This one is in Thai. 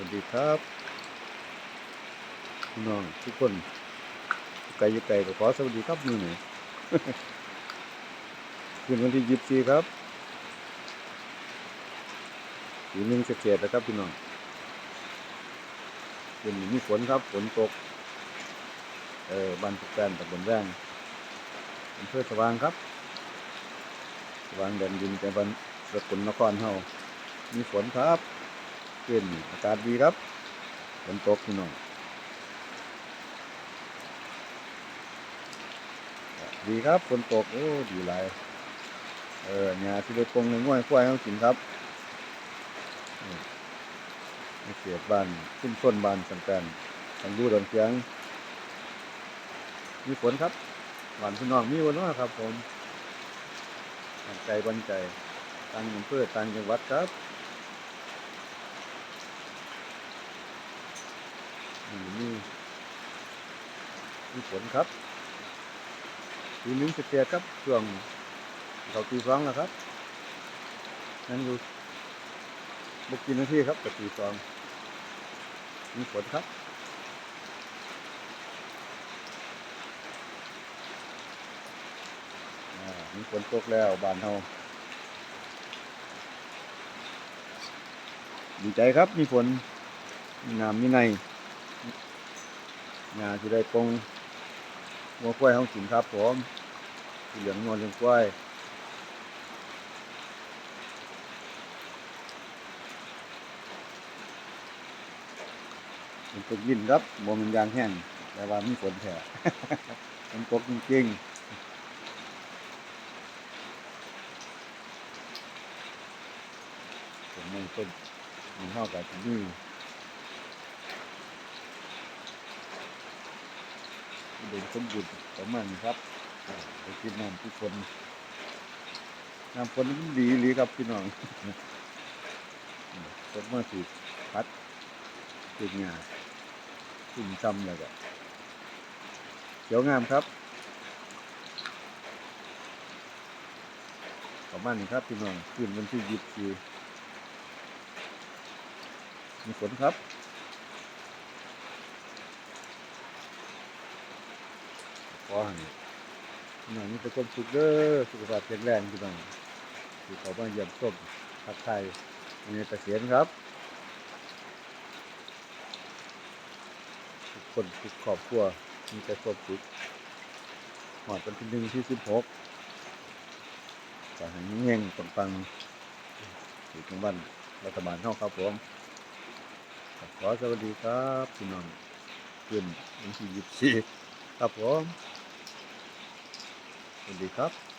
วัสดีครับน้องทุกคนไกลยไกลขอสวัสดีครับมือหน่อยคืนวันที่ยี่สิบสี่ครับปีหนึ่งเศษๆแล้วครับพี่น้องคืนนี้มีฝนครับฝนตก เออบ้านตุกแกนตำบลแรงอำเภอสว่างครับสว่างแดนดินจังหวัดสกลนครเฮามีฝนครับ เย็นอากาศดีครับฝนตกพี่น้องดีครับฝนตกโอ้ดีหลายเออหญ้าที่ได้ปงในง่วยควายเขากินครับอืมในเขตบ้านชุมชนบ้านสังกันสังดูดอนเสียง มีฝนครับหวานพี่น้องมีวันว่าครับผมบันใจบันใจต่างอำเภอต่างจังหวัดครับนี่มี มีฝนครับทีหนึงสเตียครับช่วงเขาตีสองแล้วครับ นั่นอยู่บุกกินนาทีครับกับตีสองมีฝนครับมีฝนตกแล้วบานเฮาดีใจครับมีฝนมีน้ำมีในงานที่ได้ปง งัวควายเฮากินครับผมที่เหลืองงัวเหลืองควายมันตกยินครับบ่มันยางแห้งแต่ว่ามีฝนแท้มันตกจริงๆผมมันต้นมันเข้ากับที่นี่ ดินสมบูรณ์ประมาณนี้ครับไปกินน้ำทุกคนน้ำฝนมันดีเลยครับพี่น้องต้นมาสีพัดติดงาขึ้นซ้ำเลยก็เขียวงามครับประมาณนี้ครับพี่น้องขึ้นวันที่ยี่สิบสี่มีฝนครับ ขอ ให้หน่อยมีแต่ความสุขเด้อสุขภาพแข็งแรงพี่น้องที่เขามานเยี่ยมชมทักไทยมีเกษียณครับทุกคนทุกครอบครัวมีแต่ความสุขหอดวันที่หนึ่งที่สิบหกขอให้เงี้ยงๆปังๆอยู่ทั้งบ้านรัฐบาลเท่าครับผม ขอสวัสดีครับพี่น้องขึ้นวันที่ยี่สิบสี่ครับผม สวัสดีครับ